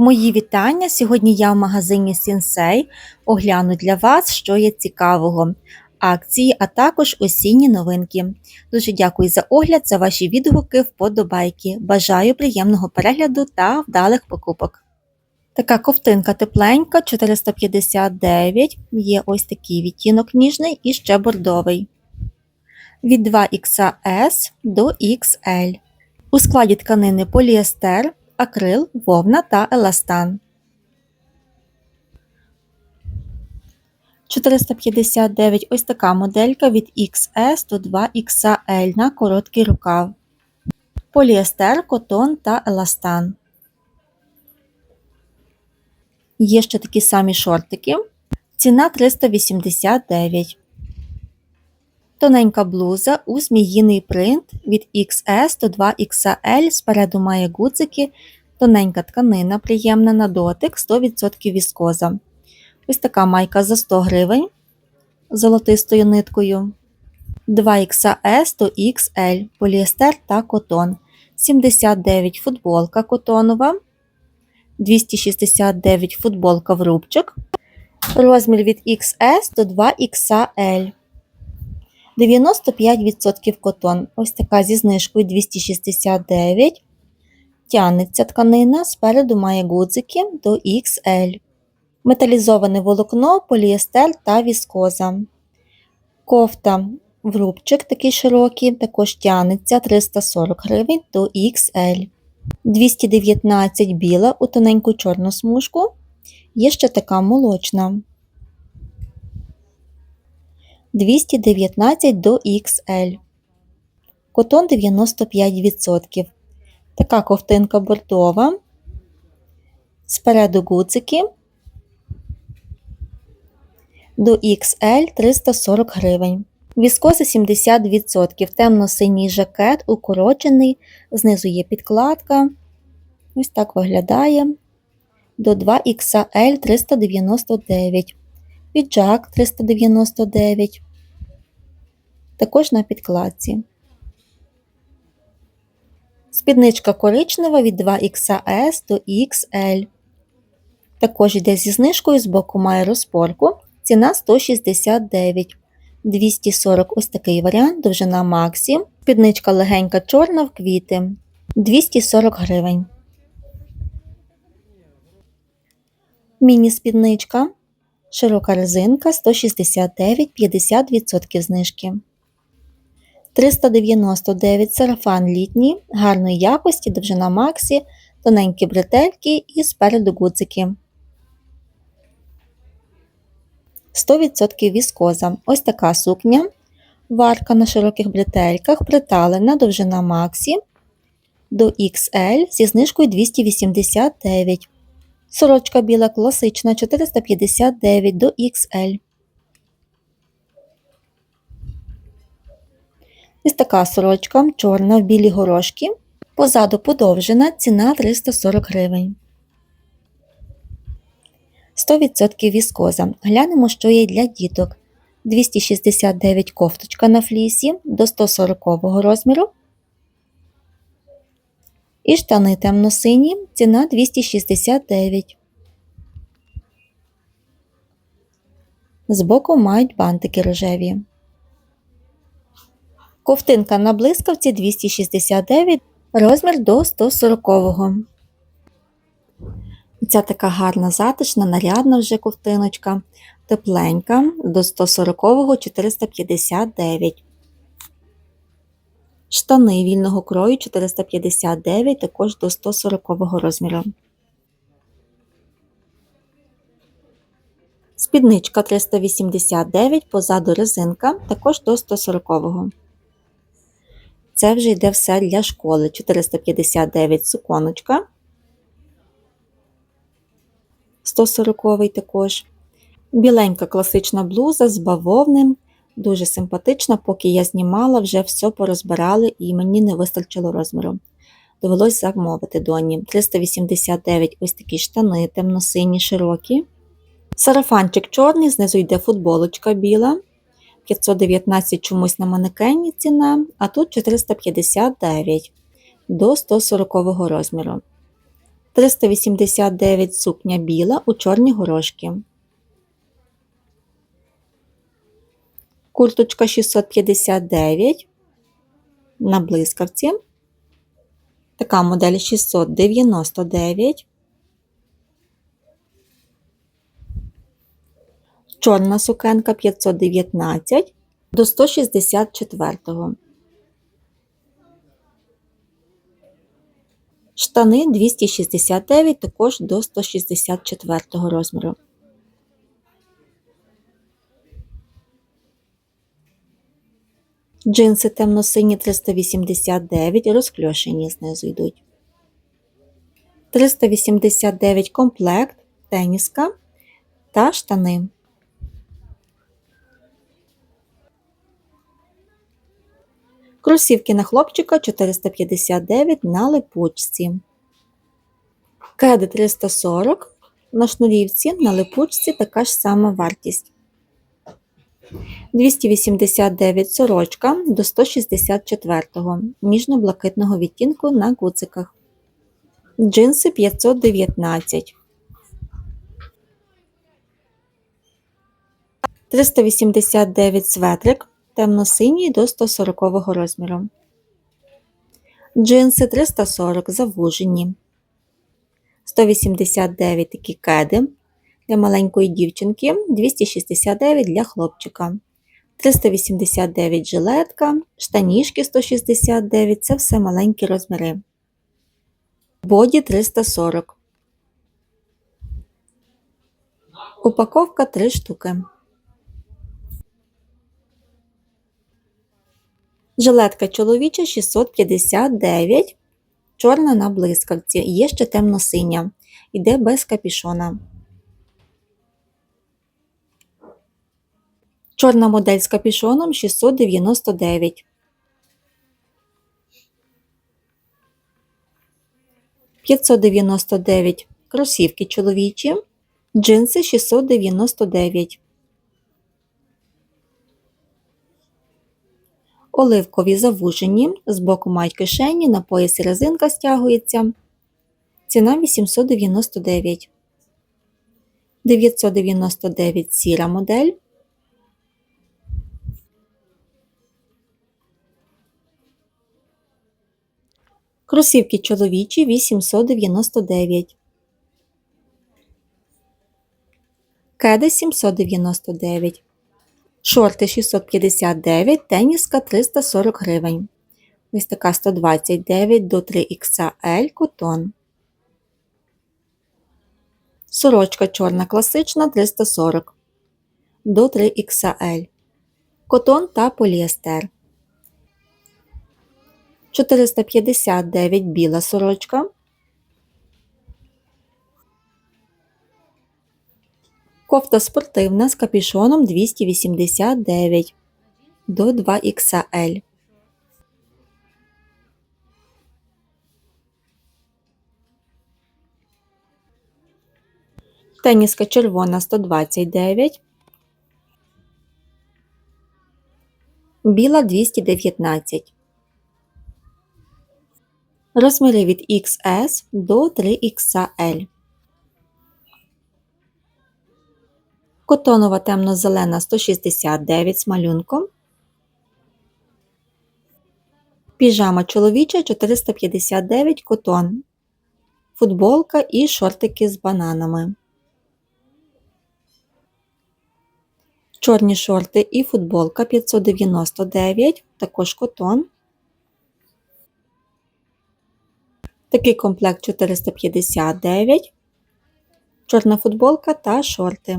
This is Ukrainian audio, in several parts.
Мої вітання! Сьогодні я в магазині Sensei огляну для вас, що є цікавого, акції, а також осінні новинки. Дуже дякую за огляд, за ваші відгуки, вподобайки. Бажаю приємного перегляду та вдалих покупок. Така ковтинка тепленька, 459, є ось такий відтінок ніжний і ще бордовий. Від 2XS до XL. У складі тканини поліестер акрил, вовна та еластан. 459 ось така моделька від XS до 2XL на короткий рукав. Поліестер, котон та еластан. Є ще такі самі шортики. Ціна 389. Тоненька блуза у зміїний принт від XS до 2XL. Спереду має гудзики, тоненька тканина, приємна на дотик, 100% віскоза. Ось така майка за 100 гривень золотистою ниткою. 2XS до XL, поліестер та котон. 79 футболка котонова. 269 футболка в рубчик. Розмір від XS до 2XL. 95% котон. Ось така зі знижкою 269. Тянеться тканина, спереду має гудзики до XL. Металізоване волокно, поліестер та віскоза. Кофта в рубчик такий широкий, також тянеться 340 гривень до XL. 219 біла у тоненьку чорну смужку. Є ще така молочна. 219 до XL. Котон 95%. Така ковтинка бордова. Спереду гуцики. До XL 340 гривень. Віскоза 70%. Темно-синій жакет, укорочений, знизу є підкладка. Ось так виглядає. До 2XL 399 піджак 399, також на підкладці. Спідничка коричнева від 2XS до XL. Також йде зі знижкою, з боку має розпорку. Ціна 169. 240 ось такий варіант, довжина Максі. Спідничка легенька чорна в квіти. 240 гривень. Міні-спідничка Широка резинка 169 50% знижки. 399 сарафан літній, гарної якості, довжина Максі, тоненькі бретельки і спереду гудзики. 100% віскоза. Ось така сукня. Варка на широких бретельках, приталена довжина Максі до XL зі знижкою 289 Сорочка біла класична 459 до XL. Ось така сорочка чорна в білі горошки. Позаду подовжена ціна 340 гривень. 100% віскоза. Глянемо, що є для діток. 269 кофточка на флісі до 140 розміру. І штани темно-сині, ціна 269. Збоку мають бантики рожеві. Ковтинка на блискавці 269, розмір до 140. Ця така гарна затишна, нарядна вже ковтиночка, тепленька до 140 459. Штани вільного крою 459, також до 140 розміру. Спідничка 389, позаду резинка, також до 140-го. Це вже йде все для школи. 459 суконочка. 140 також. Біленька класична блуза з бавовним Дуже симпатична, поки я знімала, вже все порозбирали і мені не вистачило розміру. Довелось замовити доні. 389 ось такі штани, темно-сині, широкі. Сарафанчик чорний, знизу йде футболочка біла. 519 чомусь на манекені ціна, а тут 459 до 140 розміру. 389 сукня біла у чорні горошки. Курточка 659 на блискавці. Така модель 699. Чорна сукенка 519 до 164. Штани 269 також до 164 розміру. Джинси темно-сині 389, розкльошені знизу йдуть. 389 комплект, теніска та штани. Кросівки на хлопчика 459 на липучці. Кеди 340 на шнурівці на липучці така ж сама вартість. 289 сорочка до 164 ніжно-блакитного відтінку на гуциках. Джинси 519. 389 светрик темно-синій до 140 розміру. Джинси 340 завужені. 189 такі кеди для маленької дівчинки, 269 для хлопчика. 389 жилетка, штанішки 169 це все маленькі розміри. Боді 340. Упаковка 3 штуки. Жилетка чоловіча 659, чорна на блискавці. Є ще темно-синя. Іде без капішона. Чорна модель з капішоном 699. П'ятсот дев'яносто дев'ять кросівки чоловічі, джинси 699. Оливкові завужені, збоку мають кишені, на поясі резинка стягується. Ціна 899. 999 сіра модель. Кросівки чоловічі 899. Кеди 799. Шорти 659, теніска 340 гривень. Ось така 129 до 3XL котон. Сорочка чорна класична 340 до 3XL. Котон та поліестер. 459 біла сорочка. Кофта спортивна з капюшоном 289 до 2XL. Теніска червона 129. Біла 219. Розміри від XS до 3XL. Котонова темно-зелена 169 з малюнком. Піжама чоловіча 459 котон. Футболка і шортики з бананами. Чорні шорти і футболка 599, також котон. Такий комплект 459, чорна футболка та шорти.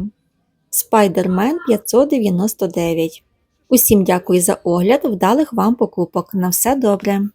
Spider-Man 599. Усім дякую за огляд, вдалих вам покупок. На все добре!